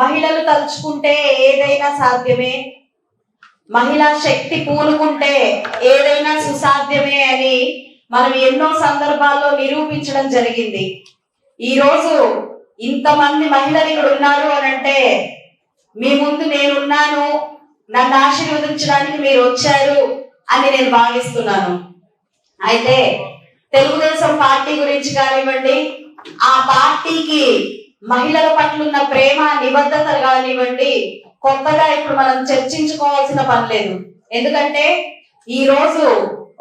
మహిళలు తలుచుకుంటే ఏదైనా సాధ్యమే? మహిళా శక్తి పూనుకుంటే ఏదైనా సుసాధ్యమే అని మనం ఎన్నో సందర్భాల్లో నిరూపించడం జరిగింది. ఈరోజు ఇంతమంది మహిళలు ఇక్కడ ఉన్నారు అని అంటే మీ ముందు నేనున్నాను నన్ను ఆశీర్వదించడానికి మీరు వచ్చారు అని నేను భావిస్తున్నాను. అయితే తెలుగుదేశం పార్టీ గురించి కానివ్వండి ఆ పార్టీకి మహిళల పట్ల ఉన్న ప్రేమ నిబద్ధతలు కానివ్వండి కొత్తగా ఇప్పుడు మనం చర్చించుకోవాల్సిన పని లేదు. ఎందుకంటే ఈ రోజు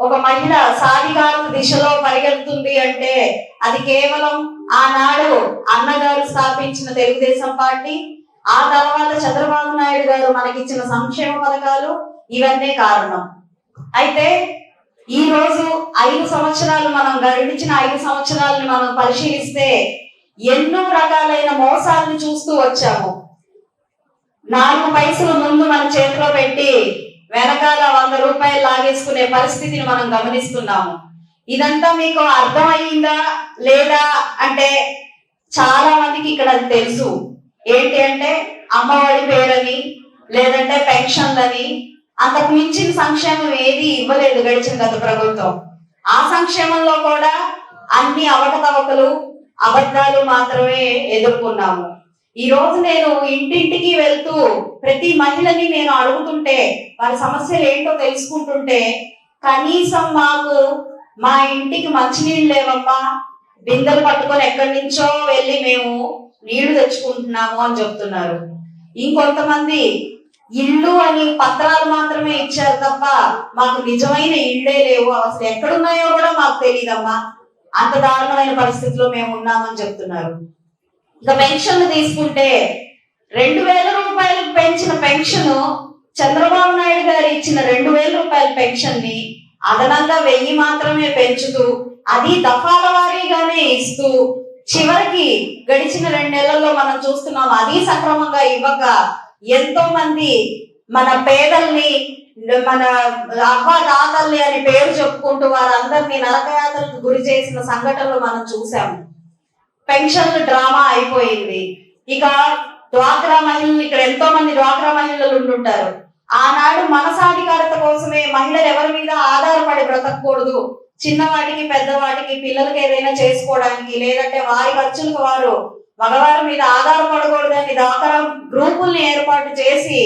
ఒక మహిళ సాధికారత దిశలో పరిగెడుతుంది అంటే అది కేవలం ఆనాడు అన్నగారు స్థాపించిన తెలుగుదేశం పార్టీ ఆ తర్వాత చంద్రబాబు నాయుడు గారు మనకిచ్చిన సంక్షేమ పథకాలు ఇవన్నీ కారణం. అయితే ఈ రోజు ఐదు సంవత్సరాలు మనం గడిచిన ఐదు సంవత్సరాలను మనం పరిశీలిస్తే ఎన్నో రకాలైన మోసాలను చూస్తూ వచ్చాము. నాలుగు పైసలు ముందు మన చేతిలో పెట్టి వెనకాల వంద రూపాయలు లాగేసుకునే పరిస్థితిని మనం గమనిస్తున్నాము. ఇదంతా మీకు అర్థమయ్యిందా లేదా అంటే చాలా మందికి ఇక్కడ అది తెలుసు. ఏంటి అంటే అమ్మఒడి పేరని లేదంటే పెన్షన్లని అంతకు మించిన సంక్షేమం ఏది ఇవ్వలేదు గడిచిన గత ప్రభుత్వం. ఆ సంక్షేమంలో కూడా అన్ని అవకతవకలు అబద్ధాలు మాత్రమే ఎదుర్కొన్నాము. ఈ రోజు నేను ఇంటింటికి వెళ్తూ ప్రతి మహిళని నేను అడుగుతుంటే వారి సమస్యలు ఏంటో తెలుసుకుంటుంటే కనీసం మాకు మా ఇంటికి మంచినీళ్ళు లేవమ్మా బిందెలు పట్టుకొని ఎక్కడి నుంచో వెళ్ళి మేము నీళ్ళు తెచ్చుకుంటున్నాము అని చెప్తున్నారు. ఇంకొంతమంది ఇల్లు అని పత్రాలు మాత్రమే ఇచ్చారు తప్ప మాకు నిజమైన ఇళ్ళే లేవు. అసలు ఎక్కడున్నాయో కూడా మాకు తెలియదమ్మా. అంత దారుణమైన పరిస్థితిలో మేము ఉన్నామని చెప్తున్నారు. ఇక పెన్షన్లు తీసుకుంటే రెండు వేల రూపాయలు పెంచిన పెన్షన్ చంద్రబాబు నాయుడు గారు ఇచ్చిన రెండు వేల రూపాయల పెన్షన్ని అదనంగా వెయ్యి మాత్రమే పెంచుతూ అది దఫాల వారీగానే ఇస్తూ చివరికి గడిచిన రెండు నెలల్లో మనం చూస్తున్నాం అది సక్రమంగా ఇవ్వక ఎంతో మంది మన పేదల్ని మన అవ్వ తాతల్ని అని పేరు చెప్పుకుంటూ వారందరినీ నరకయాత్రకు గురి చేసిన సంఘటనలు మనం చూసాము పెన్షన్లు డ్రామా అయిపోయింది. ఇక డ్వాక్రా మహిళలు ఇక్కడ ఎంతో మంది డ్వాక్రా మహిళలు ఉంటుంటారు ఆనాడు మన సాధికారత కోసమే మహిళలు ఎవరి మీద ఆధారపడి బ్రతకూడదు చిన్నవాటికి పెద్దవాటికి పిల్లలకి ఏదైనా చేసుకోవడానికి లేదంటే వారి ఖర్చులకు వారు మగవారి మీద ఆధారపడకూడదని డ్వాక్రా గ్రూపుల్ని ఏర్పాటు చేసి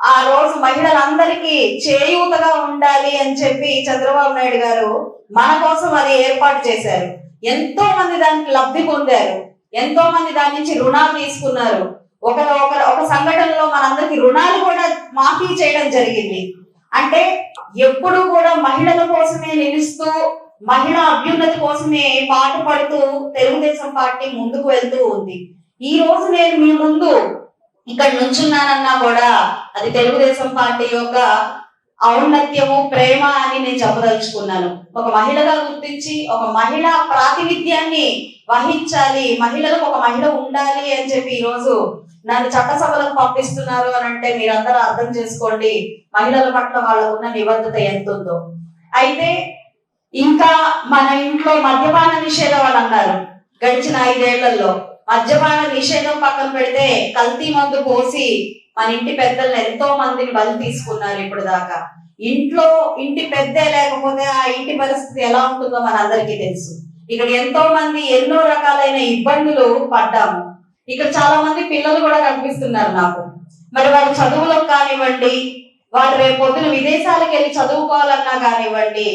ఆ రోజు మహిళలందరికీ చేయూతగా ఉండాలి అని చెప్పి చంద్రబాబు నాయుడు గారు మన కోసం అది ఏర్పాటు చేశారు. ఎంతో మంది దానికి లబ్ధి పొందారు. ఎంతో మంది దాని నుంచి రుణాలు తీసుకున్నారు. ఒక ఒక ఒక సంఘటనలో మనందరికి రుణాలు కూడా మాఫీ చేయడం జరిగింది. అంటే ఎప్పుడు కూడా మహిళల కోసమే నిలుస్తూ మహిళ అభ్యున్నతి కోసమే పాటుపడుతూ తెలుగుదేశం పార్టీ ముందుకు వెళ్తూ ఉంది. ఈ రోజు నేను మీ ముందు ఇక్కడ నుంచున్నానన్నా కూడా అది తెలుగుదేశం పార్టీ యొక్క ఔన్నత్యము ప్రేమ అని నేను చెప్పదలుచుకున్నాను. ఒక మహిళగా గుర్తించి ఒక మహిళ ప్రాతినిధ్యాన్ని వహించాలి మహిళలకు ఒక మహిళ ఉండాలి అని చెప్పి ఈ రోజు నన్ను చట్టసభలకు పంపిస్తున్నారు అని అంటే మీరందరూ అర్థం చేసుకోండి మహిళల పట్ల వాళ్ళకున్న నిబద్ధత ఎంత ఉందో అయితే ఇంకా మన ఇంట్లో మద్యపాన నిషేధం అని అన్నారు. గడిచిన ఐదేళ్ళలో మద్యపాన నిషేధం పక్కన పెడితే కల్తీ మందు పోసి మన ఇంటి పెద్దలను ఎంతో మందిని బలి తీసుకున్నారు ఇప్పుడు దాకా ఇంట్లో ఇంటి పెద్దే లేకపోతే ఆ ఇంటి పరిస్థితి ఎలా ఉంటుందో మన అందరికీ తెలుసు. ఇక్కడ ఎంతో మంది ఎన్నో రకాలైన ఇబ్బందులు పడ్డాము. ఇక్కడ చాలా మంది పిల్లలు కూడా కనిపిస్తున్నారు నాకు. మరి వారి చదువులకు కానివ్వండి వారు రేపు పొద్దున విదేశాలకు వెళ్ళి చదువుకోవాలన్నా కానివ్వండి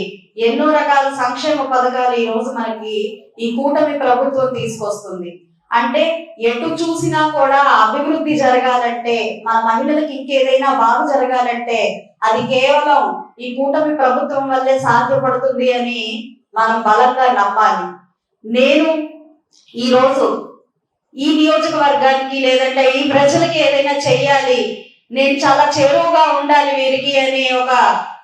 ఎన్నో రకాల సంక్షేమ పథకాలు ఈ రోజు మనకి ఈ కూటమి ప్రభుత్వం తీసుకొస్తుంది. అంటే ఎటు చూసినా కూడా అభివృద్ధి జరగాలంటే మన మహిళలకు ఇంకేదైనా బాగు జరగాలంటే అది కేవలం ఈ కూటమి ప్రభుత్వం వల్లే సాధ్యపడుతుంది అని మనం బలంగా నమ్మాలి. నేను ఈరోజు ఈ నియోజకవర్గానికి లేదంటే ఈ ప్రజలకి ఏదైనా చెయ్యాలి నేను చాలా చేరువుగా ఉండాలి వీరికి అనే ఒక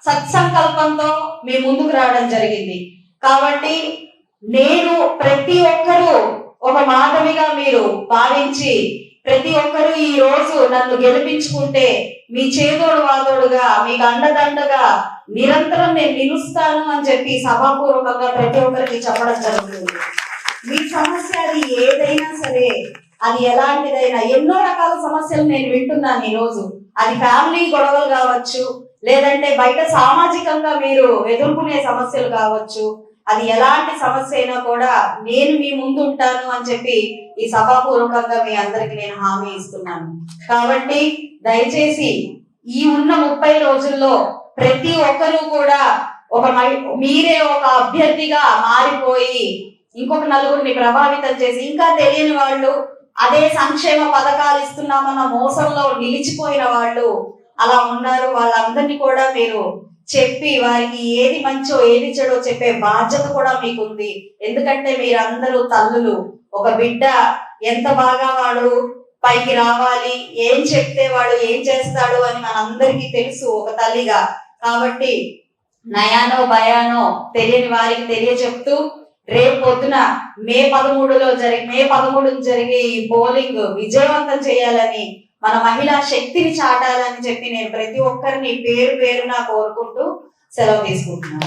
సత్సంకల్పంతో మీ ముందుకు రావడం జరిగింది. కాబట్టి నేను ప్రతి ఒక్కరూ ఒక మాధవిగా మీరు భావించి ప్రతి ఒక్కరూ ఈ రోజు నన్ను గెలిపించుకుంటే మీ చేదోడు వాదోడుగా మీకు అండదండగా నిరంతరం నేను నిలుస్తాను అని చెప్పి సభాపూర్వకంగా ప్రతి ఒక్కరికి చెప్పడం జరుగుతుంది. మీ సమస్య అది ఏదైనా సరే అది ఎలాంటిదైనా ఎన్నో రకాల సమస్యలు నేను వింటున్నాను ఈ రోజు. అది ఫ్యామిలీ గొడవలు కావచ్చు లేదంటే బయట సామాజికంగా మీరు ఎదుర్కొనే సమస్యలు కావచ్చు అది ఎలాంటి సమస్య అయినా కూడా నేను మీ ముందు ఉంటాను అని చెప్పి ఈ సభాపూర్వకంగా మీ అందరికి నేను హామీ ఇస్తున్నాను. కాబట్టి దయచేసి ఈ ఉన్న ముప్పై రోజుల్లో ప్రతి ఒక్కరూ కూడా ఒక మై- మీరే ఒక అభ్యర్థిగా మారిపోయి ఇంకొక నలుగురిని ప్రభావితం చేసి ఇంకా తెలియని వాళ్ళు అదే సంక్షేమ పథకాలు ఇస్తున్నామన్న మోసంలో నిలిచిపోయిన వాళ్ళు అలా ఉన్నారు. వాళ్ళందరినీ కూడా మీరు చెప్పి వారికి ఏది మంచో ఏది చెడో చెప్పే బాధ్యత కూడా మీకుంది. ఎందుకంటే మీరందరూ తల్లులు. ఒక బిడ్డ ఎంత బాగా వాడు పైకి రావాలి ఏం చెప్తే వాడు ఏం చేస్తాడు అని మనందరికీ తెలుసు ఒక తల్లిగా. కాబట్టి నయానో భయానో తెలియని వారికి తెలియచెప్తూ రేపు పొద్దున మే పదమూడులో జరిగి మే పదమూడు జరిగే ఈ బౌలింగ్ విజయవంతం చేయాలని మన మహిళా శక్తిని చాటాలని చెప్పి నేను ప్రతి ఒక్కరిని పేరు పేరున కోరుకుంటూ సెలవు తీసుకుంటున్నాను.